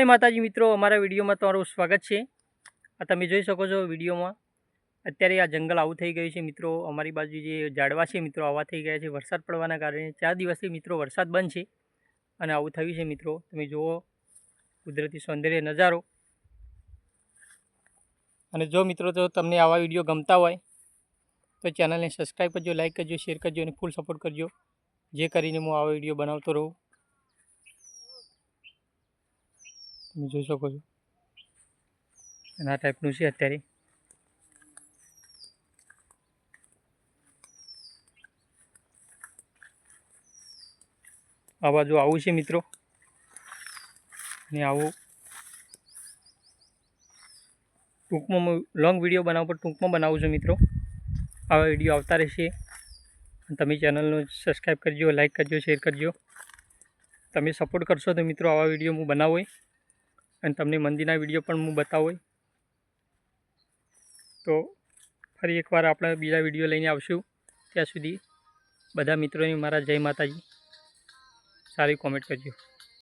જય માતાજી મિત્રો, અમારા વિડીયોમાં તમારું સ્વાગત છે. આ તમે જોઈ શકો છો વિડીયોમાં. અત્યારે આ જંગલ આવું થઈ ગયું છે મિત્રો, અમારી બાજુ જે ઝાડવા છે મિત્રો, આવા થઈ ગયા છે. વરસાદ પડવાના કારણે ચાર દિવસથી મિત્રો વરસાદ બંધ છે અને આવું થયું છે મિત્રો. તમે જુઓ કુદરતી સૌંદર્ય નજારો. અને જો મિત્રો તો તમને આવા વીડિયો ગમતા હોય, તો ચેનલને સબસ્ક્રાઈબ કરજો લાઇક કરજો, શેર કરજો અને ફૂલ સપોર્ટ કરજો. જે કરીને હું આવા વીડિયો બનાવતો રહું. તમે જોઈ શકો છો. અને આ ટાઈપનું છે અત્યારે. આ બાજુ આવું છે મિત્રો. ને આવું. ટૂંકમાં હું લોંગ વીડિયો બનાવું, પણ ટૂંકમાં બનાવું છું મિત્રો. આવા વીડિયો આવતા રહેશે. તમે ચેનલનું સબસ્ક્રાઈબ કરજો લાઈક કરજો શેર કરજો. તમે સપોર્ટ કરશો તો મિત્રો આવા વીડિયો હું બનાવું અને તમને મંદિરના વીડિયો પણ હું બતાવું તો ફરી એકવાર આપણે બીજા વીડિયો લઈને આવશું. ત્યાં સુધી બધા મિત્રોને મારા જય માતાજી. સારી કોમેન્ટ કરજો.